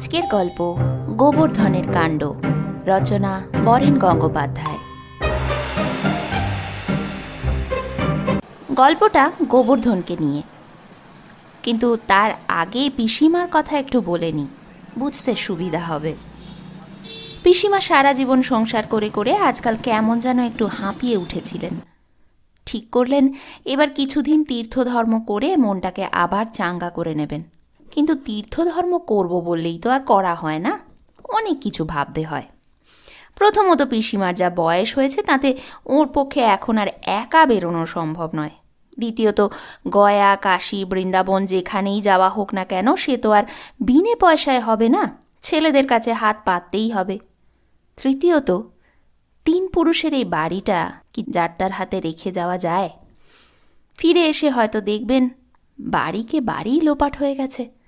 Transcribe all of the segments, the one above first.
আজকের গল্প, গোবর্ধনের কাণ্ড, রচনা বরেন গঙ্গোপাধ্যায়। গল্পটা গোবর্ধনকে নিয়ে। কিন্তু তার আগে পিসিমার কথা একটু বলে নি, বুঝতে সুবিধা হবে। পিসিমা সারা জীবন সংসার করে করে আজকাল কেমন যেন একটু হাঁপিয়ে উঠেছিলেন। ঠিক করলেন, এবার কিছুদিন তীর্থধর্ম করে মনটাকে আবার চাঙ্গা করে নেবেন। কিন্তু তীর্থধর্ম করব বললেই তো আর করা হয় না। অনেক কিছু ভাবতে হয়। প্রথমত পিসিমার যা বয়স হয়েছে, তাতে ওর পক্ষে এখন আর একা বেরোনো সম্ভব নয়। দ্বিতীয়ত, গয়া, কাশী, বৃন্দাবন যেখানেই যাওয়া হোক না কেন, সে তো আর বিনে পয়সায় হবে না। ছেলেদের কাছে হাত পাততেই হবে। তৃতীয়ত, তিন পুরুষের এই বাড়িটা কি যার তার হাতে রেখে যাওয়া যায়? ফিরে এসে হয়তো দেখবেন বাড়িকে বাড়ি লোপাট হয়ে গেছে।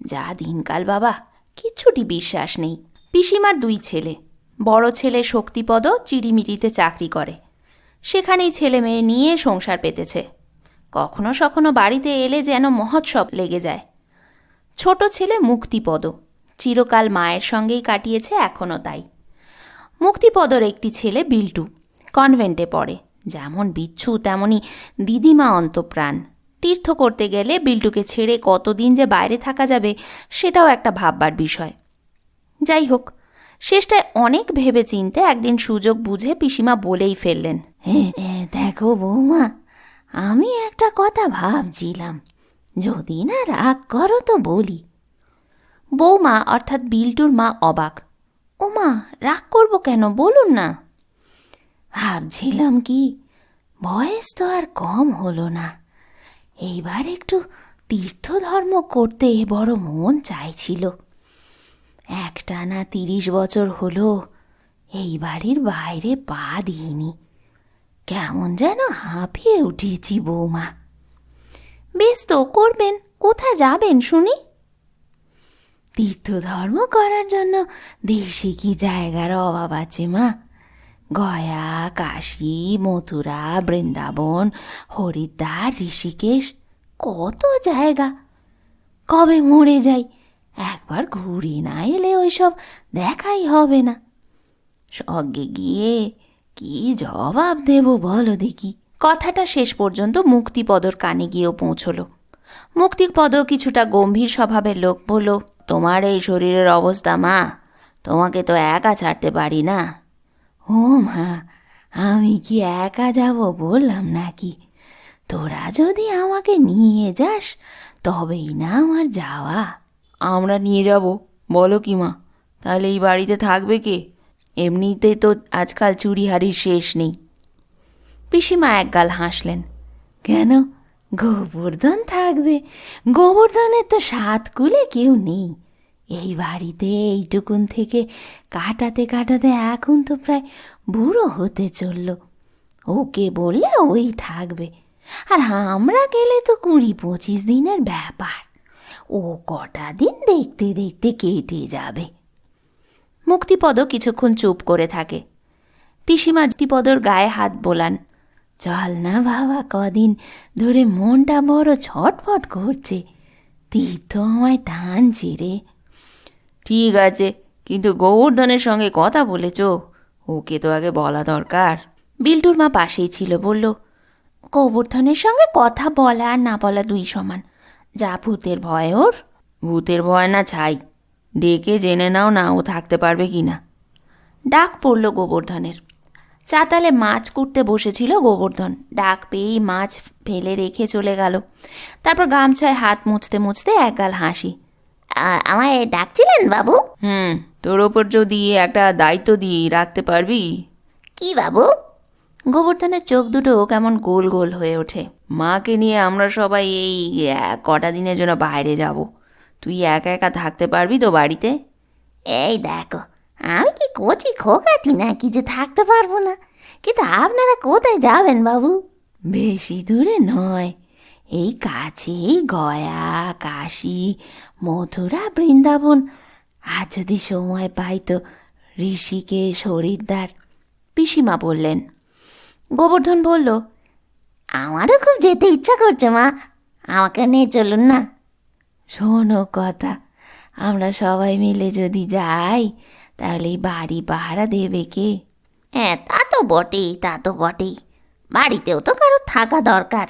যা দিনকাল বাবা কিচ্ছুটি বিশ্বাস নেই। পিসিমার দুই ছেলে, বড় ছেলে শক্তিপদ চিড়িমিড়িতে চাকরি করে। সেখানেই ছেলে মেয়ে নিয়ে সংসার পেতেছে। কখনো সখনো বাড়িতে এলে যেন মহোৎসব লেগে যায়। ছোট ছেলে মুক্তিপদ, চিরকাল মায়ের সঙ্গেই কাটিয়েছে এখনও তাই। মুক্তিপদর একটি ছেলে বিল্টু, কনভেন্টে পড়ে। যেমন বিচ্ছু, তেমনি দিদিমা অন্তপ্রাণ। তীর্থ করতে গেলে বিল্টুকে ছেড়ে কতদিন যে বাইরে থাকা যাবে সেটাও একটা ভাববার বিষয়। যাই হোক শেষটায় অনেক ভেবে চিনতে একদিন সুযোগ বুঝে পিসিমা বলেই ফেললেন "হ্যাঁ, দেখো বৌমা আমি একটা কথা ভাবছিলাম যদি না রাগ করো তো বলি। বৌমা অর্থাৎ বিল্টুর মা অবাক ও মা রাগ করব কেন? বলুন না। ভাবছিলাম কি বয়স তো আর কম হলো না। এইবার একটু তীর্থধর্ম করতে বড় মন চাইছিল। একটানা তিরিশ বছর হলো, এই বাড়ির বাইরে পা দিইনি। কেমন যেন হাঁপিয়ে উঠেছি বৌমা। বেশ তো, করবেন, কোথায় যাবেন শুনি? তীর্থধর্ম করার জন্য দেশে কি জায়গার অভাব আছে মা? গয়া, কাশী, মথুরা, বৃন্দাবন, হরিদ্বার, ঋষিকেশ, কত জায়গা। কবে মরে যাই? একবার ঘুরে না এলে ওইসব দেখাই হবে না। সঙ্গে গিয়ে কি জবাব দেব বলো দেখি। কথাটা শেষ পর্যন্ত মুক্তিপদর কানে গিয়েও পৌঁছলো। মুক্তিপদ কিছুটা গম্ভীর স্বভাবের লোক বলল, তোমার এই শরীরের অবস্থা মা, তোমাকে তো একা ছাড়তে পারি না। ও মা আমি কি একা যাব বললাম নাকি? তোরা যদি আমাকে নিয়ে যাস তবেই না আমার যাওয়া। আমরা নিয়ে যাব বলো কি মা। তাহলে এই বাড়িতে থাকবে কে? এমনিতে তো আজকাল চুরিহারির শেষ নেই। পিসিমা একগাল হাসলেন। কেন? গোবর্ধন থাকবে। গোবর্ধনের তো সাত কুলে কেউ নেই। এই বাড়িতে এইটুকুন থেকে কাটাতে কাটাতে এখন তো প্রায় বুড়ো হতে চলল। ওকে বললে ওই থাকবে। আর আমরা গেলে তো কুড়ি পঁচিশ দিনের ব্যাপার। ও কটা দিন দেখতে দেখতে কেটে যাবে। মুক্তিপদ কিছুক্ষণ চুপ করে থাকে। পিসিমা মুক্তিপদর গায়ে হাত বোলান। চল না বাবা, কদিন ধরে মনটা বড় ছটফট করছে। তীর্থ আমায় টানছে রে। ঠিক আছে কিন্তু গোবর্ধনের সঙ্গে কথা বলেছ ওকে তো আগে বলা দরকার। বিল্টুর মা পাশেই ছিল বলল গোবর্ধনের সঙ্গে কথা বলা আর না বলা দুই সমান। যা ভূতের ভয় ওর। ভূতের ভয় না ছাই। ডেকে জেনে নাও না ও থাকতে পারবে কি না। ডাক পড়ল গোবর্ধনের। চাতালে মাছ কুটতে বসেছিল গোবর্ধন। ডাক পেয়েই মাছ ফেলে রেখে চলে গেল। তারপর গামছায় হাত মুছতে মুছতে একগাল হাসি। আমায় ডাকছিলেন বাবু? হুম তোর ওপর যদি একটা দায়িত্ব দিয়ে রাখতে পারবি। কি বাবু? গোবর্ধনের চোখ দুটো কেমন গোল গোল হয়ে ওঠে। মাকে নিয়ে আমরা সবাই এই কটা দিনের জন্য বাইরে যাব। তুই একা একা থাকতে পারবি তো বাড়িতে? এই দেখো আমি কি কচি খোকাটি নাকি যে থাকতে পারব না? কিন্তু আপনারা কোথায় যাবেন বাবু? বেশি দূরে নয়। এই কাছেই গয়া, কাশী, মথুরা, বৃন্দাবন। আর যদি সময় পাই তো ঋষিকেশ, হরিদ্বার। পিসিমা বললেন, গোবর্ধন বলল, আমারও খুব যেতে ইচ্ছা করছে মা, আমাকে নিয়ে চলুন না। শোনো কথা, আমরা সবাই মিলে যদি যাই, তাহলে বাড়ি পাহারা দেবে কে? হ্যাঁ তা তো বটেই, তা তো বটেই। বাড়িতেও তো কারও থাকা দরকার।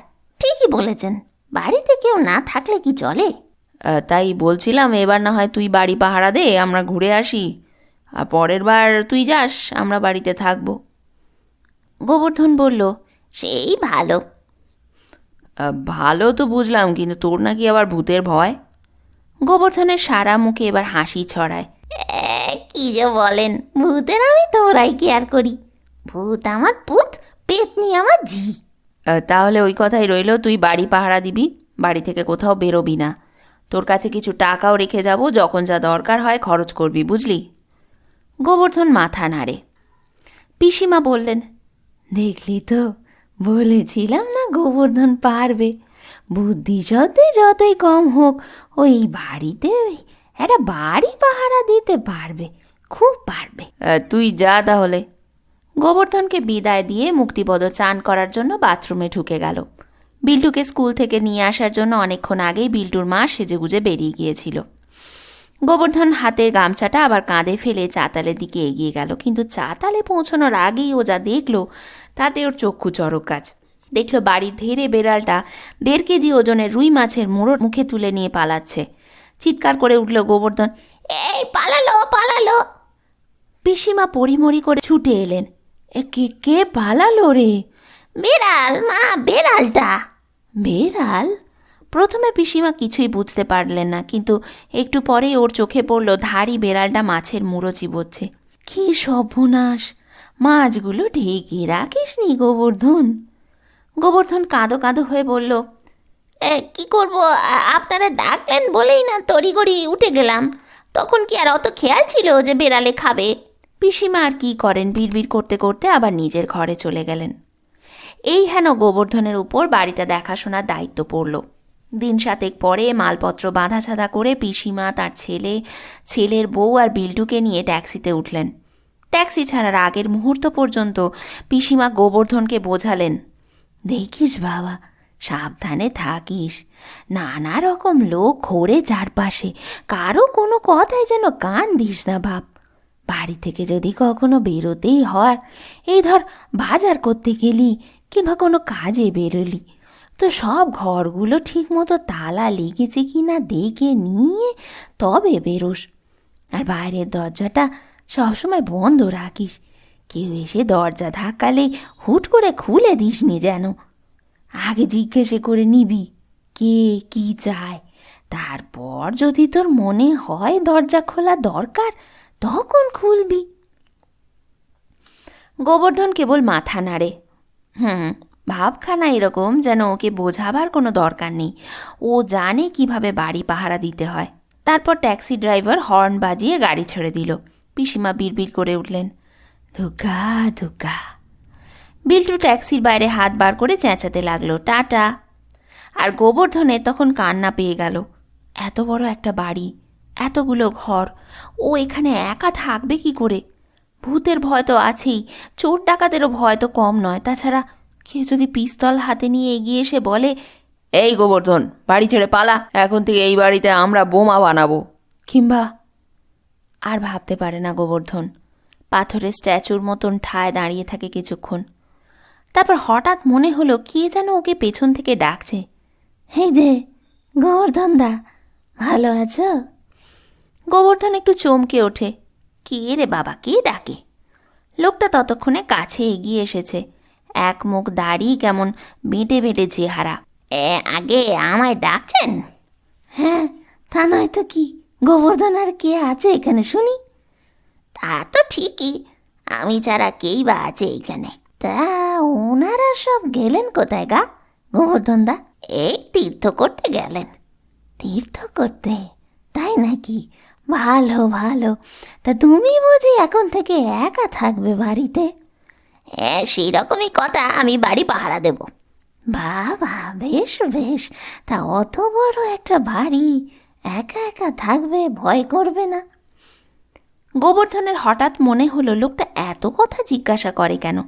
ঠিকই বলেছেন বাড়িতে কেউ না থাকলে কি চলে? তাই বলছিলাম এবার না হয় তুই বাড়ি পাহারা দে আমরা ঘুরে আসি। আর পরের বার তুই যাস আমরা বাড়িতে থাকব। গোবর্ধন বলল সেই ভালো। ভালো তো বুঝলাম কিন্তু তোর নাকি আবার ভূতের ভয়? গোবর্ধনের সারা মুখে এবার হাসি ছড়ায়। কি যে বলেন ভূতের আমি তোরাই কেয়ার করি। ভূত আমার পুত পেতনি আমার জি আহ, তাহলে ওই কথাই রইল, তুই বাড়ি পাহারা দিবি, বাড়ি থেকে কোথাও বেরোবি না। তোর কাছে কিছু টাকাও রেখে যাব, যখন যা দরকার হয় খরচ করবি, বুঝলি? গোবর্ধন মাথা নাড়ে। পিসিমা বললেন, দেখলি তো, বলেছিলাম না গোবর্ধন পারবে। বুদ্ধি যতই যতই কম হোক, ওই বাড়িতে একটা বাড়ি পাহারা দিতে পারবে, খুব পারবে। তুই যা তাহলে। গোবর্ধনকে বিদায় দিয়ে মুক্তিপদ চান করার জন্য বাথরুমে ঢুকে গেল। বিল্টুকে স্কুল থেকে নিয়ে আসার জন্য অনেকক্ষণ আগেই বিল্টুর মা সেজেগুজে বেরিয়ে গিয়েছিল। গোবর্ধন হাতের গামছাটা আবার কাঁধে ফেলে চাতালের দিকে এগিয়ে গেল, কিন্তু চাতালে পৌঁছানোর আগেই ও যা দেখল, তাতে ওর চক্ষু চরক গাছ। দেখল বাড়ির ধেরে বেড়ালটা দেড় কেজি ওজনের রুই মাছের মোড়ো মুখে তুলে নিয়ে পালাচ্ছে। চিৎকার করে উঠল গোবর্ধন, এই, পালালো পালালো! পিসিমা পরিমরি করে ছুটে এলেন। এ কে কে পালালো রে? বেড়াল মা বেড়ালটা। বেড়াল? প্রথমে পিসিমা কিছুই বুঝতে পারলেন না কিন্তু একটু পরেই ওর চোখে পড়ল ধাড়ি বেড়ালটা মাছের মুড়ো চিবোচ্ছে। কি সর্বনাশ! মাছগুলো ঢেকে রাখিস নি গোবর্ধন। গোবর্ধন কাঁদো কাঁদো হয়ে বলল এ, কি করব? আপনারা ডাকলেন বলেই না তড়িঘড়ি উঠে গেলাম। তখন কি আর অত খেয়াল ছিল যে বেড়ালে খাবে? পিসিমা আর কি করেন বিড়বিড় করতে করতে আবার নিজের ঘরে চলে গেলেন। এই হেন গোবর্ধনের উপর বাড়িটা দেখাশোনার দায়িত্ব পড়ল। দিন সাতেক পরে মালপত্র বাঁধা ছাধা করে পিসিমা, তার ছেলে, ছেলের বউ আর বিল্টুকে নিয়ে ট্যাক্সিতে উঠলেন। ট্যাক্সি ছাড়ার আগের মুহূর্ত পর্যন্ত পিসিমা গোবর্ধনকে বোঝালেন, দেখিস বাবা, সাবধানে থাকিস। নানা রকম লোক ঘোরে চারপাশে কারও কোনো কথায় যেন কান দিস না বাপ। বাড়ি থেকে যদি কখনো বেরোতেই হয়, এই ধর বাজার করতে গেলি কিংবা কোনো কাজে বেরোলি, তো সব ঘরগুলো ঠিকমতো তালা লেগেছে কি না দেখে নিয়ে তবে বেরোস। আর বাইরের দরজাটা সবসময় বন্ধ রাখিস। কেউ এসে দরজা ধাক্কালে হুট করে খুলে দিসনি যেন। আগে জিজ্ঞেসে করে নিবি, কে কি চায়? তারপর যদি তোর মনে হয় দরজা খোলা দরকার তখন খুলবি। গোবর্ধন কেবল মাথা নাড়ে। হুম, ভাবখানা এরকম যেন ওকে বোঝাবার কোনো দরকার নেই। ও জানে কীভাবে বাড়ি পাহারা দিতে হয়। তারপর ট্যাক্সি ড্রাইভার হর্ন বাজিয়ে গাড়ি ছেড়ে দিল। পিসিমা বিড়বিড় করে উঠলেন। ধুকা ধুকা। বিল্টু ট্যাক্সির বাইরে হাত বার করে চেঁচাতে লাগল। টাটা। আর গোবর্ধনে তখন কান্না পেয়ে গেল। এত বড় একটা বাড়ি। এতগুলো ঘর। ও এখানে একা থাকবে কি করে? ভূতের ভয় তো আছেই, চোর ডাকাতেরও ভয় তো কম নয়। তাছাড়া কেউ যদি পিস্তল হাতে নিয়ে এগিয়ে এসে বলে, এই গোবর্ধন, বাড়ি ছেড়ে পালা, এখন থেকে এই বাড়িতে আমরা বোমা বানাবো। কিংবা, আর ভাবতে পারে না গোবর্ধন, পাথরের স্ট্যাচুর মতন ঠায় দাঁড়িয়ে থাকে কিছুক্ষণ। তারপর হঠাৎ মনে হলো, কে যেন ওকে পেছন থেকে ডাকছে। এই যে, গোবর্ধন দা, ভালো আছো? গোবর্ধন একটু চমকে ওঠে। কে রে বাবা, কে ডাকে? লোকটা ততক্ষণে কাছে এগিয়ে এসেছে। এক মুখ দাড়ি কেমন বেঁটে বেঁটে চেহারা। এ, আগে আমায় ডাকছেন? হ্যাঁ তা নয় তো কি? গোবর্ধন আর কে আছে এখানে শুনি? তা তো ঠিকই, আমি ছাড়া কেই বা আছে এখানে? তা ওনারা সব গেলেন কোথায় গা, গোবর্ধন দা? এই তীর্থ করতে গেলেন। তীর্থ করতে? তাই নাকি? ভালো ভালো। তা তুমি বুঝি এখন থেকে একা থাকবে বাড়িতে? হ্যাঁ সেই রকমই কথা আমি বাড়ি পাহারা দেব। বাবা বেশ বেশ। তা অত বড় একটা বাড়ি একা একা থাকবে ভয় করবে না। গোবর্ধনের হঠাৎ মনে হলো লোকটা এত কথা জিজ্ঞাসা করে কেন?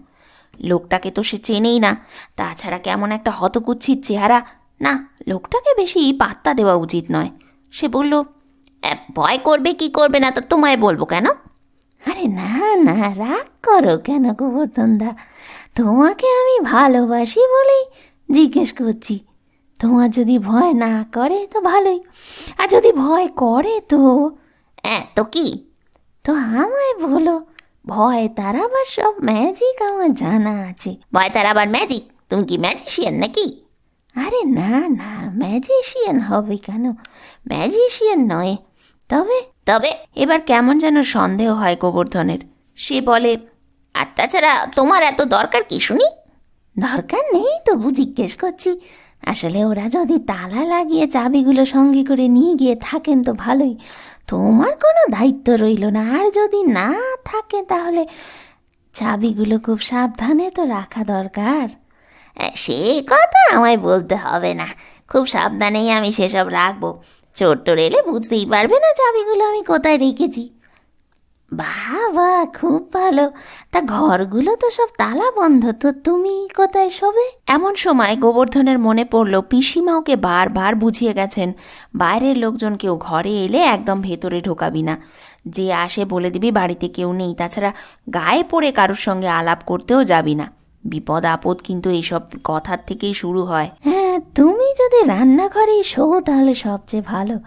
লোকটাকে তো সে চেনেই না। তাছাড়া কেমন একটা হতকুচ্ছির চেহারা। না লোকটাকে বেশি পাত্তা দেওয়া উচিত নয়। সে বলল ভয় করবে, কি করবে না তো তোমায় বলব কেন? আরে না না, রাগ করো কেন গোবর্ধন দা তোমাকে আমি ভালোবাসি বলেই জিজ্ঞেস করছি। তোমার যদি ভয় না করে তো ভালোই, আর যদি ভয় করে তো? তো কি? তো আমায় বলো, ভয় তারাবার সব ম্যাজিক আমার জানা আছে। ভয় তার আবার ম্যাজিক তুমি কি ম্যাজিশিয়ান নাকি? আরে না না ম্যাজিশিয়ান হবে কেন? ম্যাজিশিয়ান নয়। তবে তবে এবার কেমন যেন সন্দেহ হয় গোবর্ধনের। সে বলে, আর তাছাড়া তোমার এত দরকার কি শুনি? দরকার নেই তবু জিজ্ঞেস করছি। আসলে ওরা যদি তালা লাগিয়ে চাবিগুলো সঙ্গে করে নিয়ে গিয়ে থাকেন তো ভালোই। তোমার কোনো দায়িত্ব রইল না। আর যদি না থাকে তাহলে চাবিগুলো খুব সাবধানে তো রাখা দরকার। সে কথা আমায় বলতে হবে না। খুব সাবধানেই আমি সেসব রাখব। চোর টোর এলে বুঝতেই পারবে না চাবিগুলো আমি কোথায় রেখেছি। বাবা, খুব ভালো। তা ঘরগুলো তো সব তালা বন্ধ, তো তুমি কোথায় শোবে? এমন সময় গোবর্ধনের মনে পড়ল, পিসিমা ওকে বারবার বুঝিয়ে গেছেন, বাইরের লোকজন কেউ ঘরে এলে একদম ভেতরে ঢোকাবি না। যে আসে বলে দিবি, বাড়িতে কেউ নেই। তাছাড়া গায়ে পড়ে কারোর সঙ্গে আলাপ করতেও যাবি না। বিপদ আপদ কিন্তু এইসব কথার থেকেই শুরু হয়। হ্যাঁ তুমি যদি রান্নাঘরে শো তাহলে সবচেয়ে ভালো।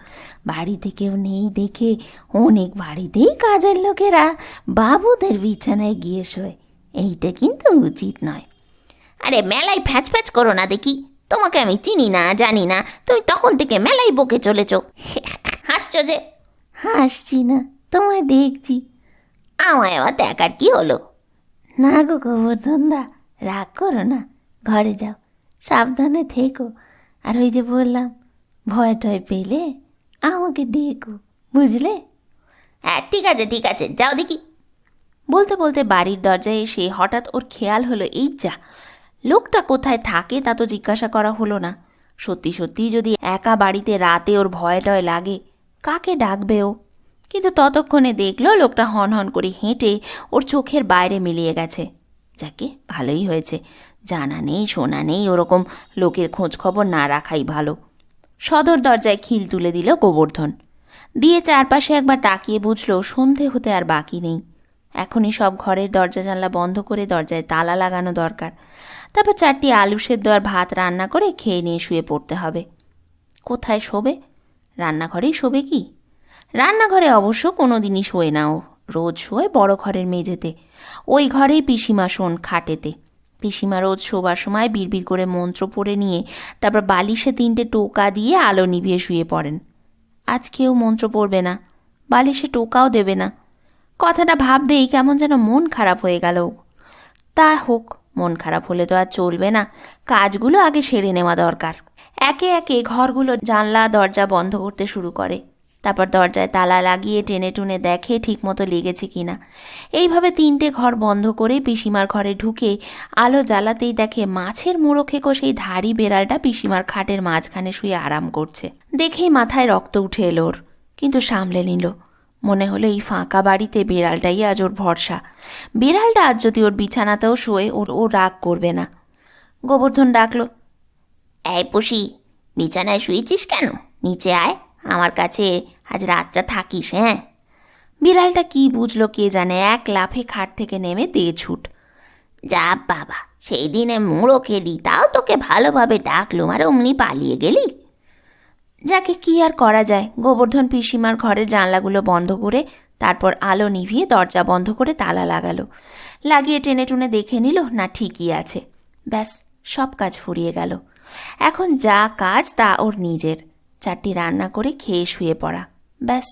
বাড়িতে কেউ নেই দেখে অনেক বাড়িতেই কাজের লোকেরা বাবুদের বিছানায় গিয়ে শোয়। এইটা কিন্তু উচিত নয়। আরে মেলায় ফ্যাচ ফ্যাচ করো না দেখি। তোমাকে আমি চিনি না জানি না। তুমি তখন থেকে মেলাই বকে চলেছ। হাসছো যে। হাসছি না তোমায় দেখছি। আমায় আবার দেখার কি হলো? না গো গোবর্ধন দা রাগ করো না, ঘরে যাও, সাবধানে থেকো। আর ওই যে বললাম, ভয় টয় পেলে আমাকে ডেকো, বুঝলে? হ্যাঁ ঠিক আছে ঠিক আছে, যাও দেখি। বলতে বলতে বাড়ির দরজায় এসে হঠাৎ ওর খেয়াল হলো, এই যা, লোকটা কোথায় থাকে তা তো জিজ্ঞাসা করা হলো না। সত্যি সত্যি যদি একা বাড়িতে রাতে ওর ভয় টয় লাগে, কাকে ডাকবে ও? কিন্তু ততক্ষণে দেখল লোকটা হন হন করে হেঁটে ওর চোখের বাইরে মিলিয়ে গেছে। যাকে ভালোই হয়েছে। জানা নেই, শোনা নেই, ওরকম লোকের খোঁজ খবর না রাখাই ভালো। সদর দরজায় খিল তুলে দিল গোবর্ধন। দিয়ে চারপাশে একবার তাকিয়ে বুঝলো, সন্ধে হতে আর বাকি নেই। এখনই সব ঘরের দরজা জানলা বন্ধ করে দরজায় তালা লাগানো দরকার। তারপর চারটি আলু সেদ্ধ আর ভাত রান্না করে খেয়ে নিয়ে শুয়ে পড়তে হবে। কোথায় শোবে? রান্নাঘরেই শোবে কি? রান্নাঘরে অবশ্য কোনো দিনই শোয়ে না ও। রোজ শোয় বড় ঘরের মেঝেতে। ওই ঘরেই পিসিমা শোন খাটেতে। পিসিমা রোজ শোবার সময় বিড়বিড় করে মন্ত্র পড়ে নিয়ে তারপর বালিশে তিনটে টোকা দিয়ে আলো নিভিয়ে শুয়ে পড়েন। আজ কেউ মন্ত্র পড়বে না, বালিশে টোকাও দেবে না। কথাটা ভাবতেই কেমন যেন মন খারাপ হয়ে গেল। তা হোক, মন খারাপ হলে তো আর চলবে না, কাজগুলো আগে সেরে নেওয়া দরকার। একে একে ঘরগুলো জানলা দরজা বন্ধ করতে শুরু করে। তারপর দরজায় তালা লাগিয়ে টেনে টুনে দেখে ঠিকমতো লেগেছে কিনা। এইভাবে তিনটে ঘর বন্ধ করে পিসিমার ঘরে ঢুকে আলো জ্বালাতেই দেখে মাছের মুড়ো সেই ধাড়ি বেড়ালটা পিসিমার খাটের মাঝখানে শুয়ে আরাম করছে। দেখেই মাথায় রক্ত উঠে এলো ওর, কিন্তু সামলে নিল। মনে হলো এই ফাঁকা বাড়িতে বিড়ালটাই আজ ওর ভরসা। বিড়ালটা আজ যদি ওর বিছানাতেও শোয়ে ওর ও রাগ করবে না। গোবর্ধন ডাকলো, এই পুষি, বিছানায় শুয়েছিস কেন? নিচে আয়। আমার কাছে আজ রাতটা থাকিস হ্যাঁ? বিড়ালটা কি বুঝলো কে জানে, এক লাফে খাট থেকে নেমে দিয়ে ছুট। যা বাবা, সেই দিনে মুড়ো খেলি, তাও তোকে ভালোভাবে ডাকলুম, আর অমনি পালিয়ে গেলি? যাকে কি আর করা যায়, গোবর্ধন পিসিমার ঘরের জানলাগুলো বন্ধ করে, তারপর আলো নিভিয়ে দরজা বন্ধ করে তালা লাগালো। লাগিয়ে টেনে টুনে দেখে নিল, না ঠিকই আছে। ব্যাস, সব কাজ ফুরিয়ে গেল। এখন যা কাজ, তা ওর নিজের। চারটি রান্না করে খেয়ে শুয়ে পড়া। ব্যাস।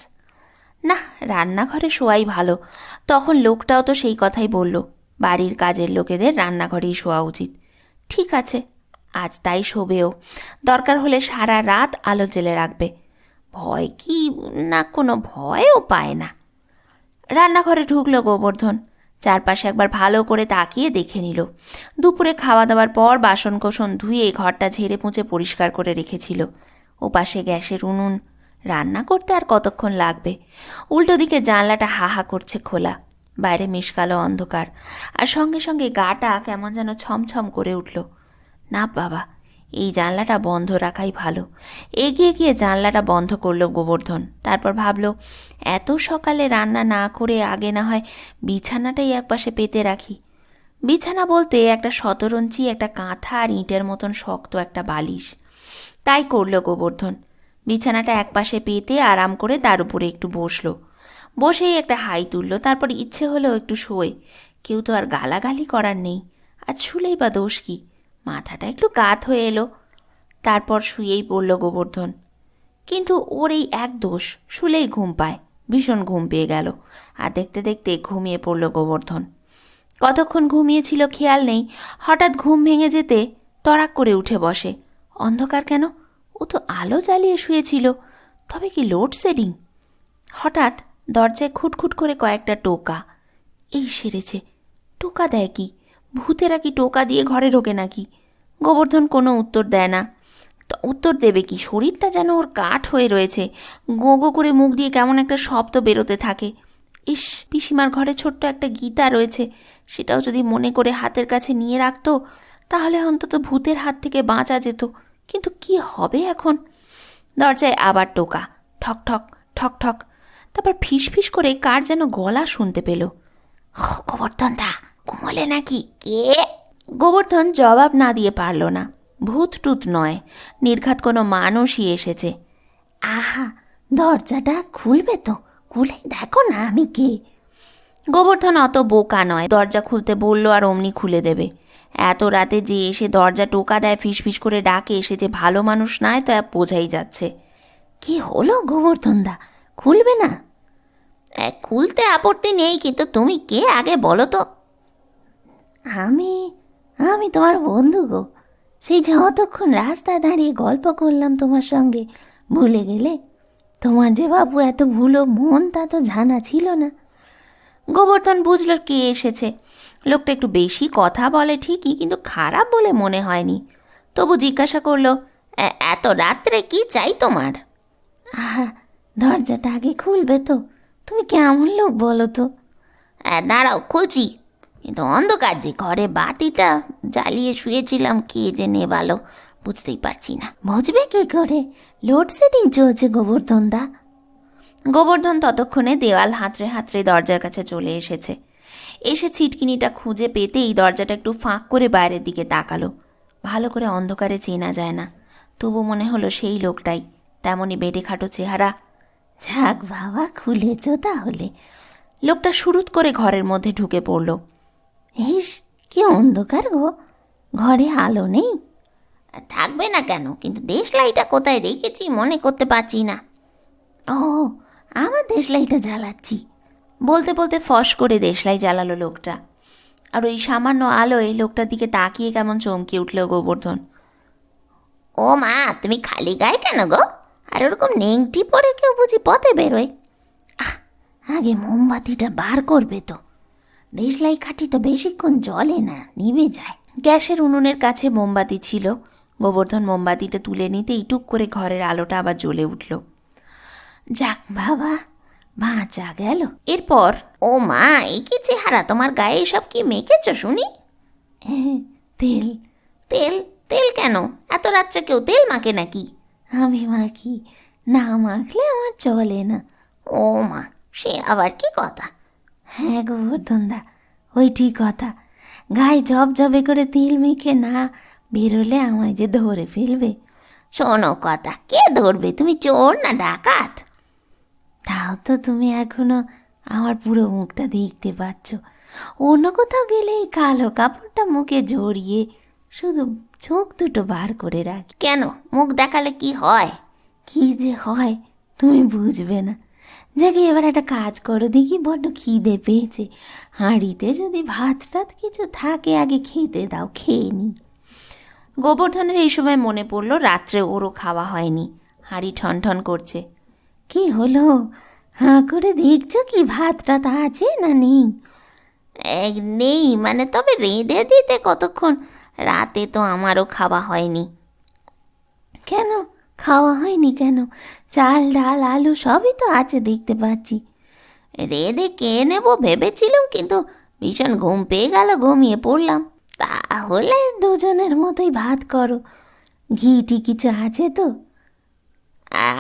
না রান্নাঘরে শোয়াই ভালো। তখন লোকটাও তো সেই কথাই বলল, বাড়ির কাজের লোকেদের রান্নাঘরেই শোয়া উচিত। ঠিক আছে, আজ তাই শোবেও। দরকার হলে সারা রাত আলো জেলে রাখবে। ভয় কি, না কোনো ভয়ও পায় না। রান্নাঘরে ঢুকলো গোবর্ধন। চারপাশে একবার ভালো করে তাকিয়ে দেখে নিল। দুপুরে খাওয়া দাওয়ার পর বাসন কোসন ধুয়ে ঘরটা ঝেড়ে পুঁচে পরিষ্কার করে রেখেছিল। ওপাশে গ্যাসের উনুন। রান্না করতে আর কতক্ষণ লাগবে? উল্টো দিকে জানলাটা হা হা করছে খোলা। বাইরে মিশকালো অন্ধকার। আর সঙ্গে সঙ্গে গাটা কেমন যেন ছমছম করে উঠল। না বাবা, এই জানলাটা বন্ধ রাখাই ভালো। এগিয়ে গিয়ে জানলাটা বন্ধ করল গোবর্ধন। তারপর ভাবলো, এত সকালে রান্না না করে আগে না হয় বিছানাটাই একপাশে পেতে রাখি। বিছানা বলতে একটা শতরঞ্চি একটা কাঁথা আর ইঁটের মতন শক্ত একটা বালিশ। তাই করল গোবর্ধন। বিছানাটা একপাশে পেতে আরাম করে তার উপরে একটু বসল। বসেই একটা হাই তুললো, তারপর ইচ্ছে হলো একটু শোয়। কেউ তো আর গালাগালি করার নেই, আর শুলেই বা দোষ কি? মাথাটা একটু কাত হয়ে এলো। তারপর শুয়েই পড়ল গোবর্ধন। কিন্তু ওর এই এক দোষ, শুলেই ঘুম পায়, ভীষণ ঘুম পেয়ে গেল, আর দেখতে দেখতে ঘুমিয়ে পড়ল গোবর্ধন। কতক্ষণ ঘুমিয়েছিল খেয়াল নেই, হঠাৎ ঘুম ভেঙে যেতে তড়াক করে উঠে বসে। অন্ধকার কেন? ও তো আলো জ্বালিয়ে শুয়েছিল। তবে কি লোডশেডিং হঠাৎ দরজায় খুটখুট করে কয়েকটা টোকা। এই সেরেছে। টোকা দেয় কি? ভূতেরা কি টোকা দিয়ে ঘরে ঢোকে নাকি? গোবর্ধন কোনো উত্তর দেয় না। উত্তর দেবে কি? শরীরটা যেন ওর কাঠ হয়ে রয়েছে। গো গো করে মুখ দিয়ে কেমন একটা শব্দ বেরোতে থাকে। ইস, পিসিমার ঘরে ছোট্ট একটা গীতা রয়েছে। সেটাও যদি মনে করে হাতের কাছে নিয়ে রাখতো তাহলে অন্তত ভূতের হাত থেকে বাঁচা যেত। কিন্তু কি হবে এখন? দরজায় আবার টোকা, ঠক ঠক ঠক ঠক। তারপর ফিস ফিস করে কার যেন গলা শুনতে পেল। গোবর্ধন দা, ঘুমলে নাকি? কে? গোবর্ধন জবাব না দিয়ে পারল না। ভূত টুত নয়, নির্ঘাত কোনো মানুষই এসেছে। আহা, দরজাটা খুলবে তো? খুলে দেখো না আমি কে। গোবর্ধন অত বোকা নয়, দরজা খুলতে বলল আর অমনি খুলে দেবে। এত রাতে যে এসে দরজা টোকা দেয় ফিস করে ডাকে এসে যে ভালো মানুষ নয় তা বোঝাই যাচ্ছে। কি হলো গোবর্ধন দা খুলবে না? খুলতে আপত্তি নেই, কিন্তু তুমি কে আগে বলো তো। আমি আমি তোমার বন্ধু গো। সেই যতক্ষণ রাস্তায় দাঁড়িয়ে গল্প করলাম তোমার সঙ্গে, ভুলে গেলে? তোমার যে বাবু এত ভুলো মন, তা তো জানা ছিল না। গোবর্ধন বুঝল কে এসেছে। লোকটা একটু বেশি কথা বলে ঠিকই, কিন্তু খারাপ বলে মনে হয়নি। তবু জিজ্ঞাসা করল এত রাত্রে কি চাই তোমার? আহা, দরজাটা আগে খুলবে তো। তুমি কেমন লোক বলো তো? দাঁড়াও, খুঁজি। কিন্তু অন্ধকার যে ঘরে বাতিটা জ্বালিয়ে শুয়েছিলাম, কে যে নেবালো বুঝতেই পারছি না। বুঝবে কি করে? লোডশেডিং চলছে, গোবর্ধন দা। গোবর্ধন ততক্ষণে দেওয়াল হাতড়ে হাতড়ে দরজার কাছে চলে এসেছে। এসে ছিটকিনিটা খুঁজে পেতেই দরজাটা একটু ফাঁক করে বাইরের দিকে তাকালো। ভালো করে অন্ধকারে চেনা যায় না। তবু মনে হলো সেই লোকটাই। তেমনই বেডে খাটো চেহারা। যাক বাবা, খুলেছ তাহলে। লোকটা শুরুত করে ঘরের মধ্যে ঢুকে পড়ল। ইস, কি অন্ধকার গো। ঘরে আলো নেই। থাকবে না কেন? কিন্তু দেশলাইটা কোথায় রেখেছি মনে করতে পারছি না। ও, আমার দেশলাইটা জ্বালাচ্ছি। বলতে বলতে ফস করে দেশলাই জ্বালালো লোকটা। আর ওই সামান্য আলোয় লোকটার দিকে তাকিয়ে কেমন চমকে উঠল গোবর্ধন। ও মা, তুমি খালি গায়ে কেন গো? আর ওরকম নেংটি পরে কেউ বুঝি পথে বেরোয়? আহ, আগে মোমবাতিটা বার করবে তো। দেশলাই কাঠি তো বেশিক্ষণ জ্বলে না, নিভে যায়। গ্যাসের উনুনের কাছে মোমবাতি ছিল। গোবর্ধন মোমবাতিটা তুলে নিতে টুক করে ঘরের আলোটা আবার জ্বলে উঠল। যাক বাবা বাঁচা গেল। এরপর, ও মা এই কি চেহারা? তোমার গায়ে এসব কি মেখেছো শুনি? তেল। তেল? তেল কেন? এত রাত্রে কেউ তেল মাখে নাকি? আমি মাখি। না মাখলে আমার চলে না। ও মা, সে আবার কি কথা? হ্যাঁ গোবর্ধনদা ওইটি কথা। গায়ে জব জবে করে তেল মেখে না বেরোলে আমায় যে ধরে ফেলবে? শোনো কথা, কে ধরবে? তুমি চোর না ডাকাত? তাও তো তুমি এখনও আমার পুরো মুখটা দেখতে পাচ্ছ। অন্য কোথাও গেলে এই কালো কাপড়টা মুখে জড়িয়ে শুধু চোখ দুটো বার করে রাখি। কেন? মুখ দেখালে কি হয়? কি যে হয় তুমি বুঝবে না। যাকে এবার একটা কাজ করো দেখি বড্ড খিদে পেয়েছে। হাঁড়িতে যদি ভাত টাত কিছু থাকে আগে খেতে দাও খেয়ে নি। গোবর্ধনের এই সময় মনে পড়ল রাত্রে ওরও খাওয়া হয়নি। হাঁড়ি ঠন ঠন করছে। কি হলো? হাঁ করে দেখছ কি ভাত টাত আছে না নেই? এক নেই মানে তবে রেঁধে দিতে কতক্ষণ? রাতে তো আমারও খাওয়া হয়নি। কেন? খাওয়া হয়নি কেন? চাল ডাল আলু সবই তো আছে দেখতে পাচ্ছি। রেঁধে কে নেব ভেবেছিলাম কিন্তু ভীষণ ঘুম পেয়ে গেল ঘুমিয়ে পড়লাম। তাহলে দুজনের মতোই ভাত করো। ঘিটি কিছু আছে তো?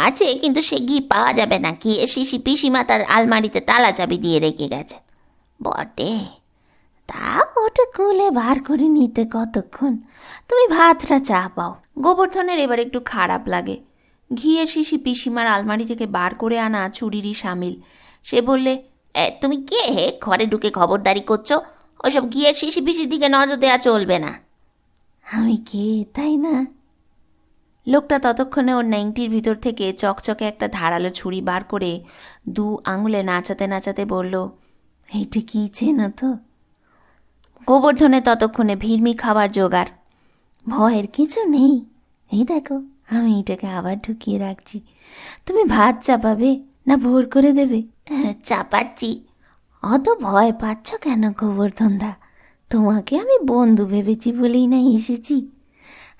আছে, কিন্তু সে ঘি পাওয়া যাবে না। কি? শিশি পিসিমা তার আলমারিতে তালা চাবি দিয়ে রেখে গেছে। বটে। তা ওটা খুলে বার করে নিতে কতক্ষণ? তুমি ভাতটা চা পাও। গোবর্ধনের এবার একটু খারাপ লাগে। ঘিয়ের শিশি পিসিমার আলমারি থেকে বার করে আনা চুরিরই সামিল। সে বললে তুমি কে হে? ঘরে ঢুকে খবরদারি করছ? ওসব ঘিয়ের শিশি পিসির দিকে নজর দেওয়া চলবে না। আমি কে? তাই না? লোকটা ততক্ষণে ওর নেংটির ভিতর থেকে চকচকে একটা ধারালো ছুরি বার করে দু আঙুলে নাচাতে নাচাতে বলল এইটা কি চেনো তো? গোবর্ধনে ততক্ষণে ভিড়মি খাবার জোগাড়। ভয়ের কিছু নেই। এই দেখো আমি এটাকে আবার ঢুকিয়ে রাখছি। তুমি ভাত চাপাবে না ভোর করে দেবে? হ্যাঁ, চাপাচ্ছি। অত ভয় পাচ্ছ কেন গোবর্ধন দা তোমাকে আমি বন্ধু ভেবেছি বলেই না এসেছি।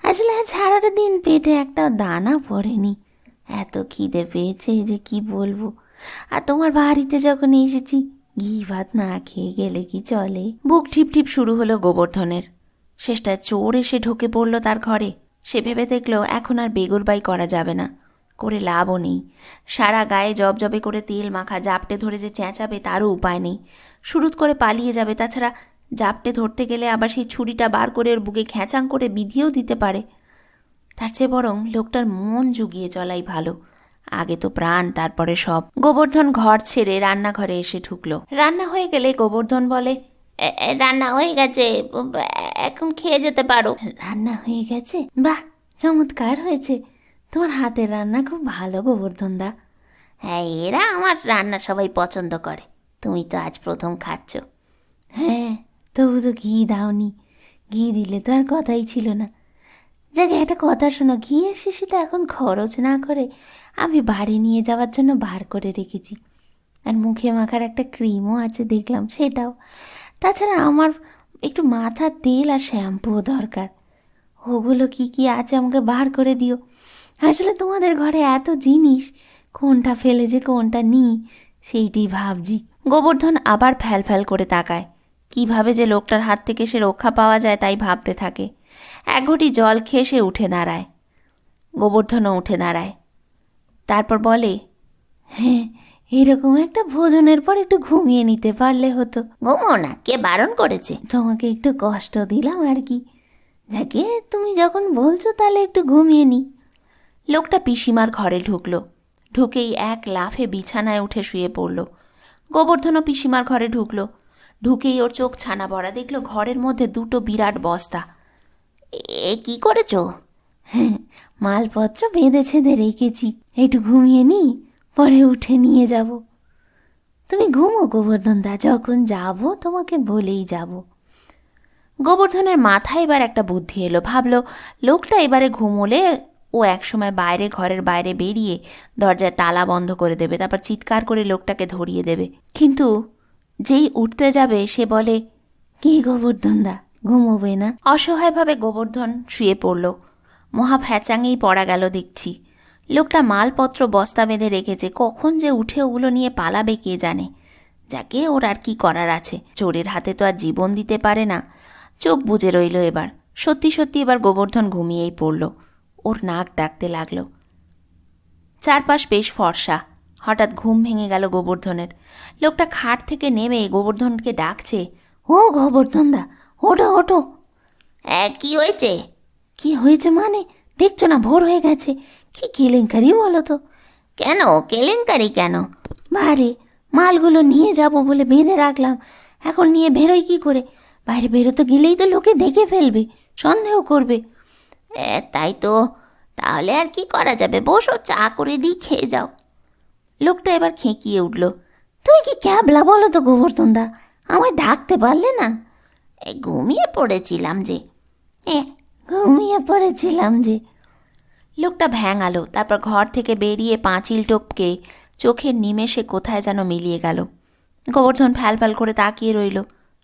আসলে আজ সারাটা দিন পেটে একটা দানা পড়েনি। এত খিদে পেয়েছে যে কি বলব? আর তোমার বাড়িতে যখন এসেছি, ঘি ভাত না খেয়ে গেলে কি চলে? বুক ঠিপ ঠিপ শুরু হলো গোবর্ধনের। শেষটা চোর এসে ঢোকে পড়ল তার ঘরে। সে ভেবে দেখল, এখন আর বেগুরবাই করা যাবে না। করে লাভও নেই। সারা গায়ে জবজবে করে তেল মাখা জাপটে ধরে যে চেঁচাবে তারও উপায় নেই। শুরুত করে পালিয়ে যাবে, তাছাড়া জাপটে ধরতে গেলে আবার সেই ছুরিটা বার করে ওর বুকে খেঁচাং করে বিধিয়েও দিতে পারে। তার চেয়ে বরং লোকটার মন জুগিয়ে চলাই ভালো। আগে তো প্রাণ, তারপরে সব। গোবর্ধন ঘর ছেড়ে রান্নাঘরে এসে ঢুকলো। রান্না হয়ে গেলে গোবর্ধন বলে রান্না হয়ে গেছে এখন খেয়ে যেতে পারো। রান্না হয়ে গেছে? বাহ, চমৎকার হয়েছে। তোমার হাতের রান্না খুব ভালো, গোবর্ধন দা। হ্যাঁ এরা আমার রান্না সবাই পছন্দ করে। তুমি তো আজ প্রথম খাচ্ছ। হ্যাঁ তবু তো ঘি দাওনি। ঘি দিলে তো আর কথাই ছিল না। যাকে, একটা কথা শোনো ঘিয়ের শিশিটা এখন খরচ না করে আমি বাড়ি নিয়ে যাওয়ার জন্য বার করে রেখেছি। আর মুখে মাখার একটা ক্রিমও আছে, দেখলাম সেটাও। তাছাড়া আমার একটু মাথার তেল আর শ্যাম্পুও দরকার। ওগুলো কি কি আছে আমাকে বার করে দিও। আসলে তোমাদের ঘরে এত জিনিস, কোনটা ফেলে যে কোনটা নিই সেইটি ভাবছি। গোবর্ধন আবার ফ্যাল ফ্যাল করে তাকায়। কীভাবে যে লোকটার হাত থেকে সে রক্ষা পাওয়া যায় তাই ভাবতে থাকে। এক ঘটি জল খেয়ে সে উঠে দাঁড়ায়। গোবর্ধনও উঠে দাঁড়ায়। তারপর বলে হ্যাঁ এরকম একটা ভোজনের পর একটু ঘুমিয়ে নিতে পারলে হতো। ঘুমো না কে বারণ করেছে? তোমাকে একটু কষ্ট দিলাম আর কি। যাকে তুমি যখন বলছো তাহলে একটু ঘুমিয়ে নি। লোকটা পিসিমার ঘরে ঢুকলো। ঢুকেই এক লাফে বিছানায় উঠে শুয়ে পড়ল। গোবর্ধনও পিসিমার ঘরে ঢুকলো। ঢুকেই ওর চোখ ছানা ভরা দেখল ঘরের মধ্যে দুটো বিরাট বস্তা। এ কি করেছ? মালপত্র বেঁধে ছেঁধে রেখেছি। একটু ঘুমিয়ে নি, পরে উঠে নিয়ে যাব। তুমি ঘুমো গোবর্ধন দা যখন যাব তোমাকে বলেই যাব। গোবর্ধনের মাথায় এবার একটা বুদ্ধি এলো, ভাবলো লোকটা এবারে ঘুমোলে ও একসময় বাইরে ঘরের বাইরে বেরিয়ে দরজায় তালা বন্ধ করে দেবে, তারপর চিৎকার করে লোকটাকে ধরিয়ে দেবে। কিন্তু যেই উঠতে যাবে, সে বলে, কি গোবর্ধন দা ঘুমোবে না? অসহায়ভাবে গোবর্ধন শুয়ে পড়ল। মহা ফ্যাচাঙেই পড়া গেল দেখছি। লোকটা মালপত্র বস্তা বেঁধে রেখেছে, কখন যে উঠে ওগুলো নিয়ে পালাবে কে জানে? যাকে ওর আর কি করার আছে? চোরের হাতে তো আর জীবন দিতে পারে না। চোখ বুজে রইল এবার। সত্যি সত্যি এবার গোবর্ধন ঘুমিয়েই পড়ল। ওর নাক ডাকতে লাগল। চারপাশ বেশ ফর্সা। হঠাৎ ঘুম ভেঙে গেল গোবর্ধনের। লোকটা খাট থেকে নেমে গোবর্ধনকে ডাকছে ও গোবর্ধন দা ওটো ওটো এ, কি হয়েছে? কি হয়েছে মানে? দেখছ না ভোর হয়ে গেছে। কি কেলেঙ্কারি বলো তো? কেন? কেলেঙ্কারি কেন? বারে মালগুলো নিয়ে যাব বলে বেঁধে রাখলাম। এখন নিয়ে বেরোই কি করে? বাইরে বেরোতে গেলেই তো লোকে দেখে ফেলবে সন্দেহ করবে। তাই তো। তাহলে আর কি করা যাবে? বসো চা করে দিই খেয়ে যাও। লোকটা এবার খেঁকিয়ে উঠল। তুমি কি ক্যাবলা বলো তো গোবর্ধন দা আমায় ডাকতে পারলে না? ঘুমিয়ে পড়েছিলাম যে। এ, ঘুমিয়ে পড়েছিলাম যে। লোকটা ভ্যাঙালো তারপর ঘর থেকে বেরিয়ে পাঁচিল টপকে চোখের নিমেষে কোথায় যেন মিলিয়ে গেল। গোবর্ধন ফ্যাল ফ্যাল করে তাকিয়ে রইল।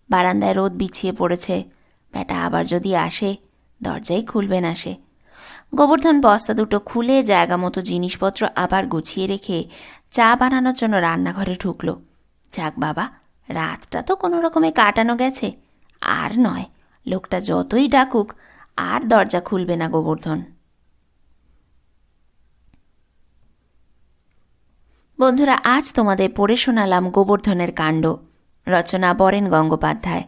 বারান্দায় রোদ বিছিয়ে পড়েছে। ব্যাটা আবার যদি আসে দরজাই খুলবে না সে। গোবর্ধন বস্তা দুটো খুলে জায়গা মতো জিনিসপত্র আবার গুছিয়ে রেখে চা বানানোর জন্য রান্নাঘরে ঢুকলো। যাক বাবা, রাতটা তো কোনো রকমে কাটানো গেছে। আর নয়, লোকটা যতই ডাকুক, আর দরজা খুলবে না গোবর্ধন। বন্ধুরা, আজ তোমাদের পড়ে শোনালাম গোবর্ধনের কাণ্ড। রচনা বরেন গঙ্গোপাধ্যায়।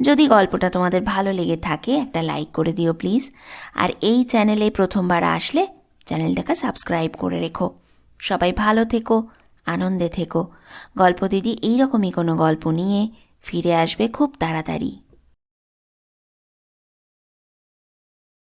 যদি গল্পটা তোমাদের ভালো লেগে থাকে, একটা লাইক করে দিও প্লিজ আর এই চ্যানেলে প্রথমবার আসলে চ্যানেলটাকে সাবস্ক্রাইব করে রেখো। সবাই ভালো থেকো, আনন্দে থেকো। গল্প দিদি এইরকমই কোনো গল্প নিয়ে ফিরে আসবে খুব তাড়াতাড়ি।